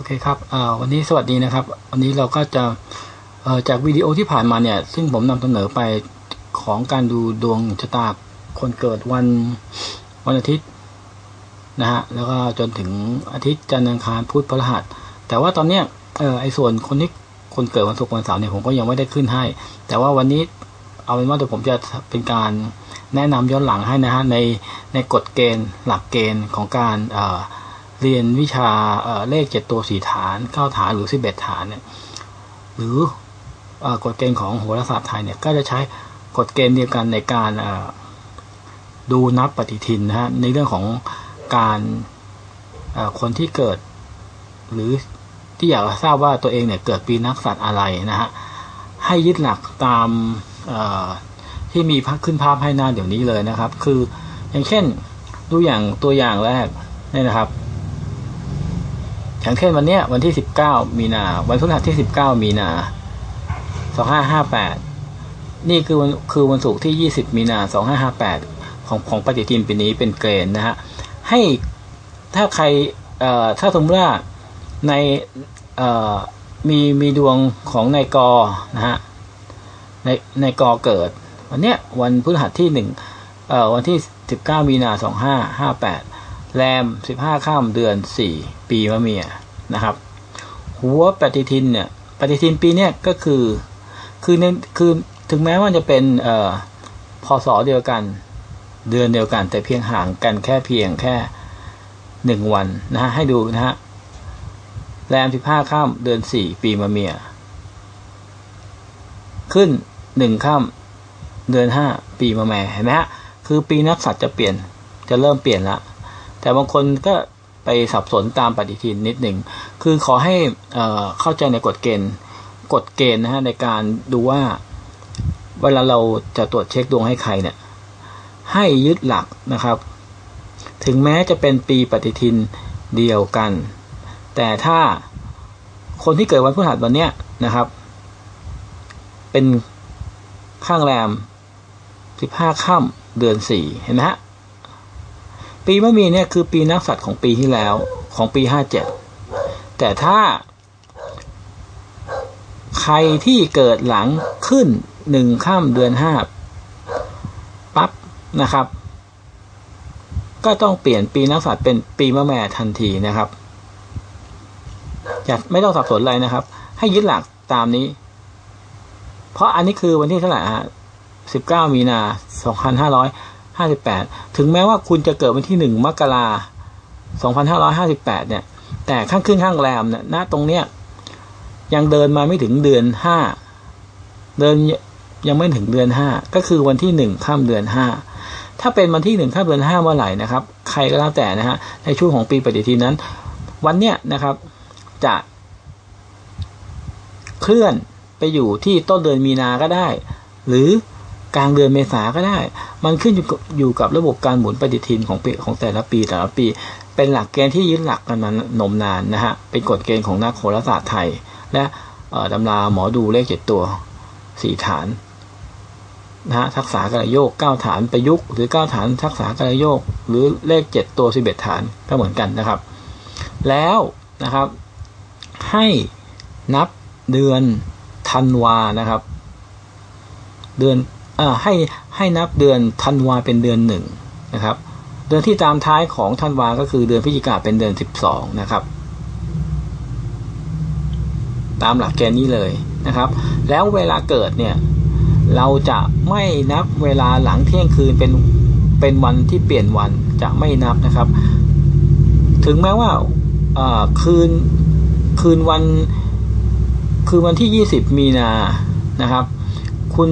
โอเคครับวันนี้สวัสดีนะครับ วันนี้เราก็จะจากวิดีโอที่ผ่านมาเนี่ย ซึ่งผมนำเสนอไปของการดูดวงชะตาคนเกิดวันวันอาทิตย์นะฮะ แล้วก็จนถึงอาทิตย์จันทร์อังคารพุธพฤหัส แต่ว่าตอนเนี้ยไอ้ส่วนคนที่คนเกิดวันศุกร์วันเสาร์เนี่ยผมก็ยังไม่ได้ขึ้นให้ แต่ว่าวันนี้เอาเป็นว่าเดี๋ยวผมจะเป็นการแนะนำย้อนหลังให้นะฮะในในกฎเกณฑ์หลักเกณฑ์ของการเอ่อ เรียนวิชาเเลขเจ็ดตัวสี่ฐานเก้าฐานหรือสิบเอ็ดฐานเนี่ยหรือกฎเกณฑ์ของโหราศาสตร์ไทยเนี่ยก็จะใช้กฎเกณฑ์เดียวกันในการดูนับปฏิทินนะฮะในเรื่องของการคนที่เกิด หรือที่อยากทราบว่าตัวเองเนี่ยเกิดปีนักสัตว์อะไรนะฮะให้ยึดหลักตามที่มีพักขึ้นภาพให้หน้าเดี๋ยวนี้เลยนะครับ คืออย่างเช่นดูอย่างตัวอย่างแรกนี่นะครับ อย่างเช่นวันเนี้ยวันที่สิบเก้ามีนา วันพฤหัสที่สิบเก้ามีนาสองห้าห้าแปดนี่คือวันคือวันศุกร์ที่ยี่สิบมีนาสองห้าห้าแปดของของปฏิทินปีนี้เป็นเกรนนะฮะให้ถ้าใครเอ่อถ้าสมมติว่าในเอ่อมีมีดวงของนายกนะฮะในในกอเกิด วันเนี้ยวันพฤหัสที่หนึ่งเอ่อวันที่สิบเก้ามีนาสองห้าห้าแปด แรมสิบห้าข้ามเดือนสี่ปีมะเมียนะครับ หัวปฏิทินเนี่ยปฏิทินปีเนี้ยก็คือคือในคือถึงแม้ว่าจะเป็นเอ่อพศเดียวกัน เดือนเดียวกัน แต่เพียงห่างกันแค่เพียงแค่หนึ่งวันนะฮะให้ดูนะฮะแรมสิบห้าข้ามเดือนสี่ปีมะเมีย ขึ้นหนึ่งข้ามเดือนห้าปีมะแม่เห็นไหมฮะคือปีนักสัตว์จะเปลี่ยนจะเริ่มเปลี่ยนละ แต่บางคนก็ไปสับสนตามปฏิทินนิดหนึ่ง คือขอให้เข้าใจในกฎเกณฑ์กฎเกณฑ์นะฮะในการดูว่า เวลาเราจะตรวจเช็คดวงให้ใครเนี่ย ให้ยึดหลักนะครับ ถึงแม้จะเป็นปีปฏิทินเดียวกัน แต่ถ้าคนที่เกิดวันพฤหัสวันเนี้ยนะครับ เป็นข้างแรมสิบห้าค่ำเดือนสี่เห็นไหมฮะ ปีมะมียเนี่ยคือปีนักสัตว์ของปีที่แล้วของปีห้าเจ็ดแต่ถ้า ใครที่เกิดหลังขึ้นหนึ่งข้ามเดือนห้าปั๊บนะครับ ก็ต้องเปลี่ยนปีนักสัตว์เป็นปีมะแม่ทันทีนะครับอย่าไม่ต้องสับสนอะไรนะครับ ให้ยึดหลักตามนี้ เพราะอันนี้คือวันที่เท่าไหร่ฮะสิบเก้ามีนาสองพันห้าร้อย ห้าสิบแปดถึงแม้ว่าคุณจะเกิดวันที่หนึ่งมกราสองพันห้าร้อยห้าสิบแปดเนี่ย แต่ข้างขึ้นข้างแรมเนี่ยณตรงเนี้ย ยังเดินมาไม่ถึงเดือนห้าเดินยังไม่ถึงเดือนห้าก็คือวันที่หนึ่งข้ามเดือนห้าถ้าเป็นวันที่หนึ่งข้ามเดือนห้าเมื่อไหร่นะครับ ใครก็แล้วแต่นะฮะ ในช่วงของปีปฏิทินนั้น วันเนี้ยนะครับ จะเคลื่อนไปอยู่ที่ต้นเดือนมีนาก็ได้ หรือ กลางเดือนเมษาก็ได้ มันขึ้นอยู่อยู่กับระบบการหมุนปฏิทินของปีของแต่ละปีแต่ละปี เป็นหลักเกณฑ์ที่ยึดหลักกันมานมนานนะฮะ เป็นกฎเกณฑ์ของนักโหราศาสตร์ไทย และตำราหมอดูเลขเจ็ดตัวสี่ฐานนะฮะทักษะกระโยกเก้าฐานประยุกต์หรือเก้าฐานทักษะกระโยก หรือเลขเจ็ดตัวสิบเอ็ดฐานก็เหมือนกันนะครับ แล้วนะครับ ให้นับเดือนธันวานะครับ เดือน ให้ให้นับเดือนธันวาเป็นเดือนหนึ่งนะครับ เดือนที่ตามท้ายของธันวาก็คือเดือนพฤศจิกาเป็นเดือนสิบสองนะครับ ตามหลักแกนนี้เลยนะครับ แล้วเวลาเกิดเนี่ย เราจะไม่นับเวลาหลังเที่ยงคืนเป็นเป็นวันที่เปลี่ยนวันจะไม่นับนะครับ ถึงแม้ว่าคืนคืนวัน คือวันที่ยี่สิบมีนานะครับ คุณ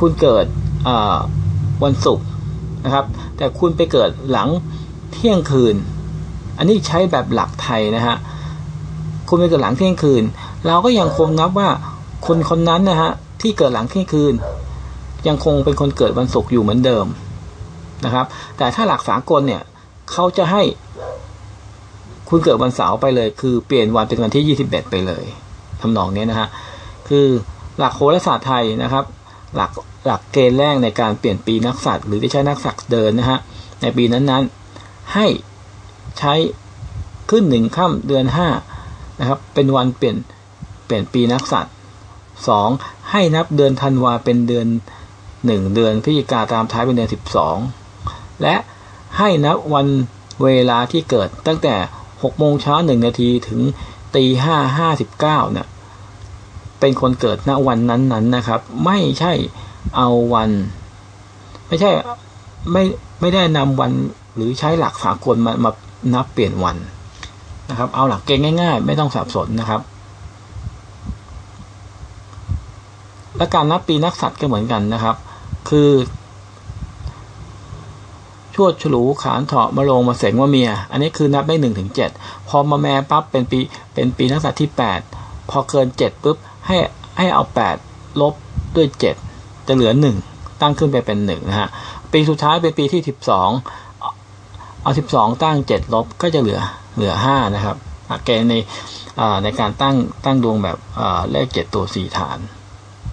คุณเกิดวันศุกร์นะครับ แต่คุณไปเกิดหลังเที่ยงคืน อันนี้ใช้แบบหลักไทยนะฮะคุณไปเกิดหลังเที่ยงคืน เราก็ยังคงนับว่าคนคนนั้นนะฮะที่เกิดหลังเที่ยงคืน ยังคงเป็นคนเกิดวันศุกร์อยู่เหมือนเดิมนะครับ แต่ถ้าหลักสากลเนี่ยเขาจะให้คุณเกิดวันเสาร์ไปเลย คือเปลี่ยนวันเป็นวันที่ยี่สิบเอ็ดไปเลยทำนองนี้นะฮะคือหลักโหราศาสตร์ไทยนะครับ หลักหลักเกณฑ์แรกในการเปลี่ยนปีนักสัตว์หรือที่ใช้นักสัตว์เดินนะฮะในปีนั้นๆ ให้ใช้ขึ้นหนึ่งค่ำเดือนห้านะครับเป็นวันเปลี่ยนเปลี่ยนปีนักษัตริย์สองให้นับเดือนธันวาเป็นเดือนหนึ่งเดือนพฤศจิกาตามท้ายเป็นเดือนสิบสองและให้นับวันเวลาที่เกิดตั้งแต่หกโมงเช้าหนึ่งนาทีถึงตีห้าห้าสิบเก้าเนี่ย เป็นคนเกิดณวันนั้นๆนนนะครับ ไม่ใช่เอาวัน ไม่ใช่ไม่ไม่ได้นำวันหรือใช้หลักสากลมามานับเปลี่ยนวันนะครับ เอาหลักเกณฑ์ง่าย ๆ ไม่ต้องสับสนนะครับ และการนับปีนักสัตว์ก็เหมือนกันนะครับ คือชวดฉลูขานเถาะมะโรงมาเสงว่าเมีย อันนี้คือนับได้หนึ่งถึงเจ็ดพอมาแม่ปั๊บเป็นปีเป็นปีนักสัตว์ที่แปดพอเกินเจ็ดปุ๊บ ให้ให้เอาแปดลบด้วยเจ็ดจะเหลือหนึ่งตั้งขึ้นไปเป็นหนึ่งนะฮะ ปีสุดท้ายเป็นปีที่สิบสองเอาสิบสองตั้งเจ็ดลบก็จะเหลือเหลือห้านะครับเกณฑ์ในในการตั้งตั้งดวงแบบเลขเจ็ดตัวสี่ฐาน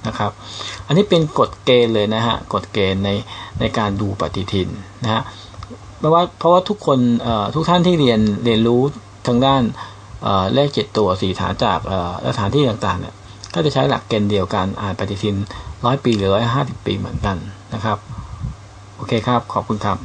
นะครับ อันนี้เป็นกฎเกณฑ์เลยนะฮะ กฎเกณฑ์ในในการดูปฏิทินนะฮะเพราะว่าเพราะว่าทุกคนทุกท่านที่เรียนเรียนรู้ทางด้านเลขเจ็ดตัวสี่ฐานจากสถานที่ต่างๆเนี่ย ก็จะใช้หลักเกณฑ์เดียวกันอ่านปฏิทินร้อยปีหรือร้อยห้าสิบปีเหมือนกันนะครับ โอเคครับ ขอบคุณครับ